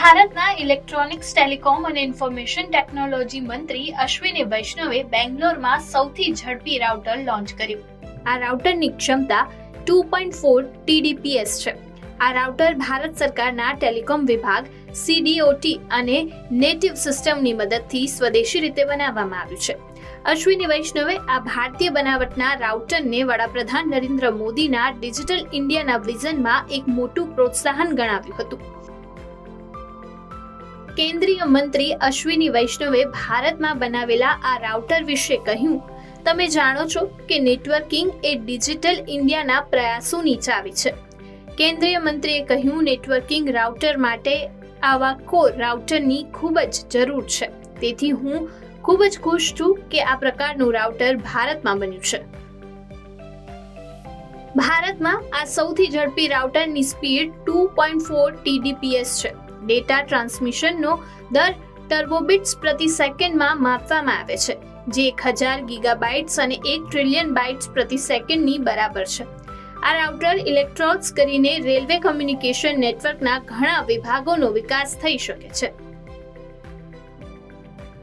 ભારતના electronics telecom અને information technology મંત્રી અશ્વિની વૈષ્ણવે બેંગ્લોરમાં સૌથી ઝડપી રાઉટર લોન્ચ કર્યું. આ રાઉટરની ક્ષમતા ટુ પોઈન્ટ ફોર ટીડીપીએસ છે. આ રાઉટર ભારત સરકારના ટેલિકોમ વિભાગ, સીડીઓટી અને નેટિવ સિસ્ટમની મદદથી સ્વદેશી રીતે બનાવવામાં આવ્યું છે. અશ્વિની વૈષ્ણવે આ ભારતીય બનાવટના રાઉટરને વડાપ્રધાન નરેન્દ્ર મોદીના ડિજિટલ ઇન્ડિયાના વિઝનમાં એક મોટું પ્રોત્સાહન ગણાવ્યું હતું. કેન્દ્રીય મંત્રી અશ્વિની વૈષ્ણવે ભારતમાં બનાવેલા આ રાઉટર વિશે કહ્યું. તમે જાણો છો કે નેટવર્કિંગ એ ડિજિટલ ઇન્ડિયાના પ્રયાસોની ચાવી છે. કેન્દ્રીય મંત્રીએ કહ્યું, નેટવર્કિંગ રાઉટર માટે આવા કોર રાઉટરની ખૂબ જ જરૂર છે. તેથી હું ખૂબ જ ખુશ છું કે આ પ્રકારનું રાઉટર ભારતમાં બન્યું છે. ભારતમાં આ સૌથી ઝડપી રાઉટરની speed two point four TDPS છે. ડેટા ટ્રાન્સમિશનનો દર ટર્બોબિટ્સ પ્રતિ સેકન્ડમાં માપવામાં આવે છે, જે એક હજાર ગીગાબાઇટ્સ અને એક ટ્રિલિયન બાઇટ્સ પ્રતિ સેકન્ડની બરાબર છે. આ રાઉટર ઇલેક્ટ્રોડ્સ કરીને રેલવે કમ્યુનિકેશન નેટવર્કના ઘણા વિભાગોનો વિકાસ થઈ શકે છે.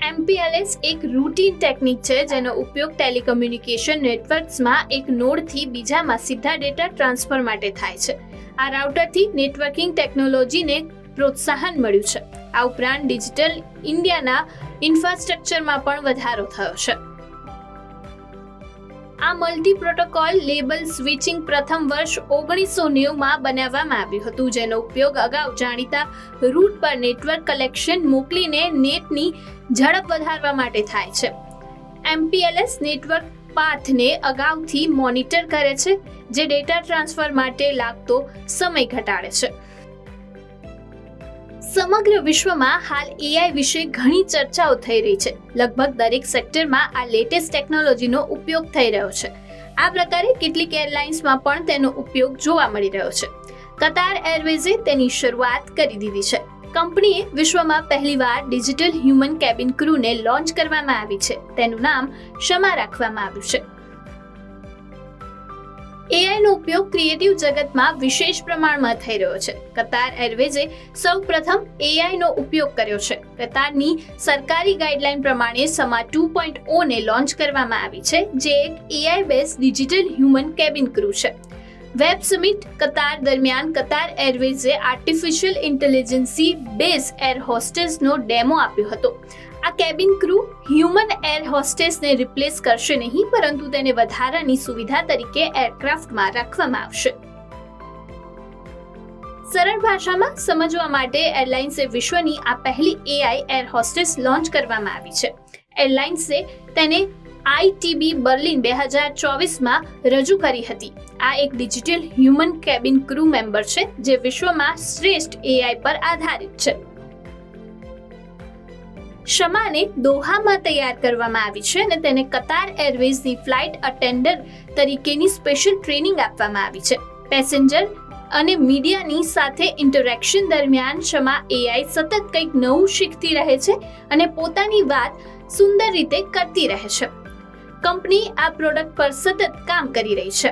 એમપીએલએસ એક રૂટીન ટેકનિક છે, જેનો ઉપયોગ ટેલિકમ્યુનિકેશન નેટવર્ક્સમાં એક નોડથી બીજામાં સીધા ડેટા ટ્રાન્સફર માટે થાય છે. આ રાઉટરથી નેટવર્કિંગ ટેકનોલોજીને પ્રોત્સાહન મળ્યું છે. આ ઉપરાંત ડિજિટલ ઇન્ડિયાના ઇન્ફ્રાસ્ટ્રક્ચરમાં પણ વધારો થયો છે. આ મલ્ટી પ્રોટોકોલ લેબલ સ્વિચિંગ પ્રથમ વર્ષ ઓગણીસો નેવુંમાં બનાવવામાં આવ્યું હતું, જેનો ઉપયોગ અગાઉ જાણીતા રૂટ પર નેટવર્ક કલેક્શન મોકલીને નેટની ઝડપ વધારવા માટે થાય છે. એમપીએલએસ નેટવર્ક પાથને અગાઉથી મોનિટર કરે છે, જે ડેટા ટ્રાન્સફર માટે લાગતો સમય ઘટાડે છે. સમગ્ર વિશ્વમાં હાલ એઆઈ વિશે ઘણી ચર્ચાઓ થઈ રહી છે. લગભગ દરેક સેક્ટરમાં આ લેટેસ્ટ ટેકનોલોજીનો ઉપયોગ થઈ રહ્યો છે. આ પ્રકારે કેટલીક એરલાઇન્સમાં પણ તેનો ઉપયોગ જોવા મળી રહ્યો છે. કતાર એરવેઝે તેની શરૂઆત કરી દીધી છે. કંપનીએ વિશ્વમાં પહેલીવાર ડિજિટલ હ્યુમન કેબિન ક્રૂને લોન્ચ કરવામાં આવી છે. તેનું નામ ક્ષમા રાખવામાં આવ્યું છે. એઆઈનો ઉપયોગ ક્રિએટિવ જગતમાં વિશેષ પ્રમાણમાં થઈ રહ્યો છે. કતાર એરવેઝે સૌ પ્રથમ એઆઈનો ઉપયોગ કર્યો છે. કતારની સરકારી ગાઈડલાઈન પ્રમાણે સમા ટુ પોઈન્ટ ઓને લોન્ચ કરવામાં આવી છે, જે એક AI base digital human cabin crew છે. વેબ સમિટ કતાર દરમિયાન કતાર એરવેઝે આર્ટિફિશિયલ ઇન્ટેલિજન્સી બેઝ એર હોસ્ટેસનો ડેમો આપ્યો હતો. આ કેબિન ક્રૂ હ્યુમન એર હોસ્ટેસને રિપ્લેસ કરશે નહીં, પરંતુ તેને વધારાની સુવિધા તરીકે એરક્રાફ્ટમાં રાખવામાં આવશે. સરળ ભાષામાં સમજવા માટે એરલાઇન્સે વિશ્વની આ પહેલી એઆઈ એર હોસ્ટેસ લોન્ચ કરવામાં આવી છે. એરલાઇન્સે તેને આઈટીબી બર્લિન બે હજાર ચોવીસમાં રજૂ કરી હતી. આ એક digital human cabin crew member છે, જે વિશ્વમાં શ્રેષ્ઠ એઆઈ પર આધારિત છે. શમાને દોહામાં તૈયાર કરવામાં આવી છે અને તેને કતાર એરવેઝની ફ્લાઇટ અટેન્ડર તરીકેની સ્પેશિયલ ટ્રેનિંગ આપવામાં આવી છે. પેસેન્જર અને મીડિયાની સાથે ઇન્ટરેક્શન દરમિયાન શમા એઆઈ સતત કંઈક નવું શીખતી રહે છે અને પોતાની વાત સુંદર રીતે કરતી રહે છે. કંપની આ પ્રોડક્ટ પર સતત કામ કરી રહી છે.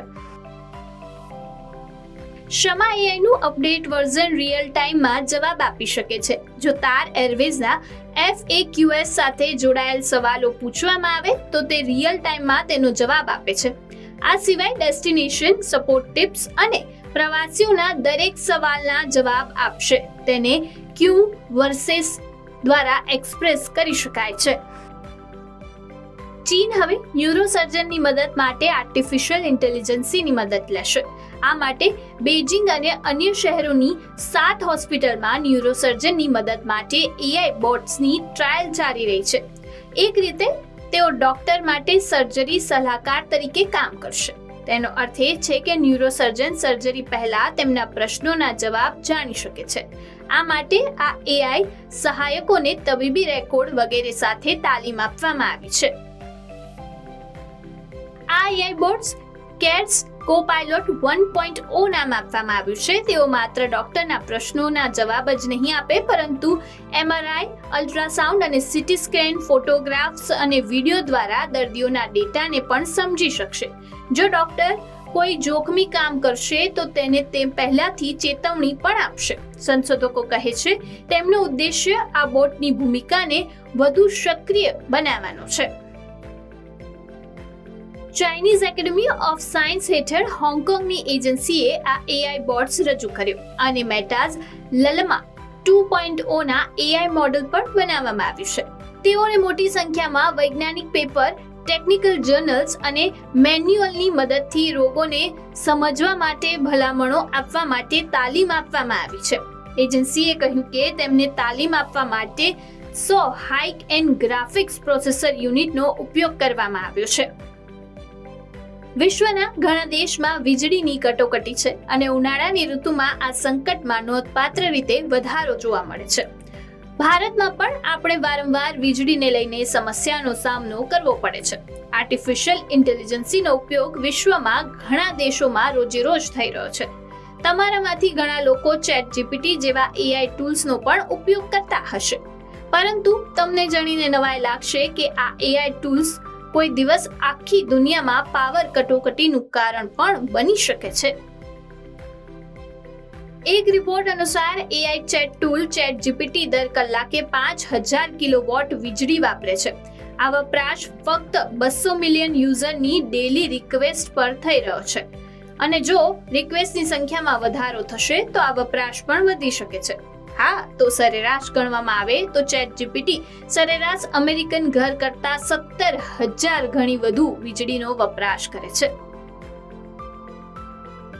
શમા એઆઈનું અપડેટ વર્ઝન રિયલ ટાઈમમાં જવાબ આપી શકે છે. જો તાર એરવેઝના એફ એ ક્યુએસ સાથે જોડાયેલ સવાલો પૂછવામાં આવે, તો તે રિયલ ટાઈમમાં તેનો જવાબ આપે છે. આ સિવાય ડેસ્ટિનેશન સપોર્ટ ટિપ્સ અને પ્રવાસીઓના દરેક સવાલના જવાબ આપશે. તેને ક્યુ વર્સેસ દ્વારા એક્સપ્રેસ કરી શકાય છે. ચીન હવે ન્યુરોસર્જનની મદદ માટે આર્ટિફિશિયલ ઇન્ટેલિજન્સીની મદદ લેશે. આ માટે બેઇજિંગ અને અન્ય શહેરોની સાત હોસ્પિટલમાં ન્યુરોસર્જનની મદદ માટે એઆઈ બોટ્સની ટ્રાયલ ચાલી રહી છે. એક રીતે, તેઓ ડોક્ટર માટે સર્જરી સલાહકાર તરીકે કામ કરશે. તેનો અર્થ એ છે કે ન્યુરોસર્જન સર્જરી પહેલા તેમના પ્રશ્નોના જવાબ જાણી શકે છે. આ માટે આ એઆઈ સહાયકોને તબીબી રેકોર્ડ વગેરે સાથે તાલીમ આપવામાં આવી છે. આ એઆઈ બોર્ડ્સ કેર્સ કો પાયલોટ વન પોઈન્ટ ઓ નામ આપવામાં આવ્યું છે. તેઓ માત્ર ડોક્ટરના પ્રશ્નોના જવાબ જ નહીં આપે, પરંતુ એમઆરઆઈ, અલ્ટ્રાસાઉન્ડ અને સીટી સ્કેન, ફોટોગ્રાફ્સ અને વીડિયો દ્વારા દર્દીઓના ડેટાને પણ સમજી શકશે. જો ડોક્ટર કોઈ જોખમી કામ કરશે, તો તેને તે પહેલાથી ચેતવણી પણ આપશે. સંશોધકો કહે છે, તેમનો ઉદ્દેશ્ય આ બોટની ભૂમિકાને વધુ સક્રિય બનાવવાનો છે. ચાઇનીઝ એકેડમી ઓફ સાયન્સ હેઠળ હોંગકોંગની એજન્સીએ આ એઆઈ બોટ્સ રજૂ કર્યો અને મેટાઝ લલમા ટુ પોઈન્ટ ઓના એઆઈ મોડલ પણ બનાવવામાં આવ્યું છે. તેઓને મોટી સંખ્યામાં વૈજ્ઞાનિક પેપર ટેકનિકલ જર્નલ્સ અને મેન્યુઅલની મદદથી રોગોને સમજવા માટે ભલામણો આપવા માટે તાલીમ આપવામાં આવી છે. એજન્સીએ કહ્યું કે તેમને તાલીમ આપવા માટે સો હાઇક એન્ડ ગ્રાફિક્સ પ્રોસેસર યુનિટનો ઉપયોગ કરવામાં આવ્યો છે. વિશ્વના ઘણા દેશમાં વીજળીની કટોકટી છે અને ઉનાળાની ઋતુમાં આ સંકટમાં નોંધપાત્ર રીતે વધારો જોવા મળે છે. ભારતમાં પણ આપણે વારંવાર વીજળીને લઈને સમસ્યાનો સામનો કરવો પડે છે. આર્ટિફિશિયલ ઇન્ટેલિજન્સીનો ઉપયોગ વિશ્વમાં ઘણા દેશોમાં રોજેરોજ થઈ રહ્યો છે. તમારામાંથી ઘણા લોકો ચેટ જીપીટી જેવા એઆઈ ટૂલ્સનો પણ ઉપયોગ કરતા હશે. પરંતુ તમને જાણીને નવાઈ લાગશે કે આ એઆઈ ટૂલ્સ કોઈ દિવસ આખી દુનિયામાં પાવર કટોકટીનું કારણ પણ બની શકે છે. એક રિપોર્ટ અનુસાર AI chat tool chat GPT દર કલાકે પાંચ હજાર કિલોવોટ વીજળી વાપરે છે. આ વપરાશ ફક્ત બસો મિલિયન યુઝરની ડેલી રિક્વેસ્ટ પર થઈ રહ્યો છે. અને જો રિક્વેસ્ટની સંખ્યામાં વધારો થશે તો આ વપરાશ પણ વધી શકે છે. હા, તો સરેરાશ ગણવામાં આવે તો ચેટ જીપીટી સરેરાશ અમેરિકન ઘર કરતા સત્તર હજાર ગણી વધુ વીજળીનો વપરાશ કરે છે.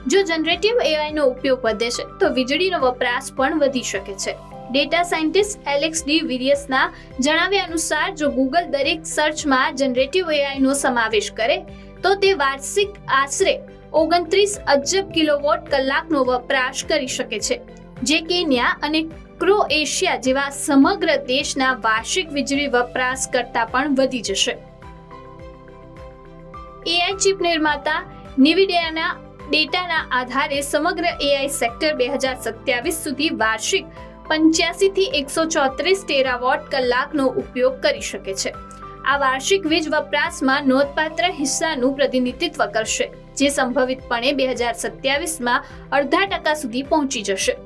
જો જનરેટિવ એઆઈનો ઉપયોગ વધે છે, તો વીજળીનો વપરાશ પણ વધી શકે છે. ડેટા સાયન્ટિસ્ટ એલેક્સ ડી વિરિયસના જણાવ્યા અનુસાર, જો ગૂગલ દરેક સર્ચમાં જનરેટિવ એઆઈનો સમાવેશ કરે, તો તે વાર્ષિક આશરે ઓગણત્રીસ અજબ કિલોવોટ કલાકનો વપરાશ કરી શકે છે. જે કેન્યા અને ક્રોએશિયા જેવા સમગ્ર દેશના વાર્ષિક વીજળી વપરાશ કરતા પણ વધી જશે. એઆઈ ચિપ નિર્માતા નિવિડિયાના ડેટાના આધારે સમગ્ર એઆઈ સેક્ટર બે હજાર સત્યાવીસ સુધી વાર્ષિક પંચ્યાસી થી એકસો ચોત્રીસ ટેરાવોટ કલાકનો ઉપયોગ કરી શકે છે. આ વાર્ષિક વીજ વપરાશમાં નોંધપાત્ર હિસ્સાનું પ્રતિનિધિત્વ કરશે, જે સંભવિતપણે બે હજાર સત્યાવીસમાં અડધા ટકા સુધી પહોંચી જશે.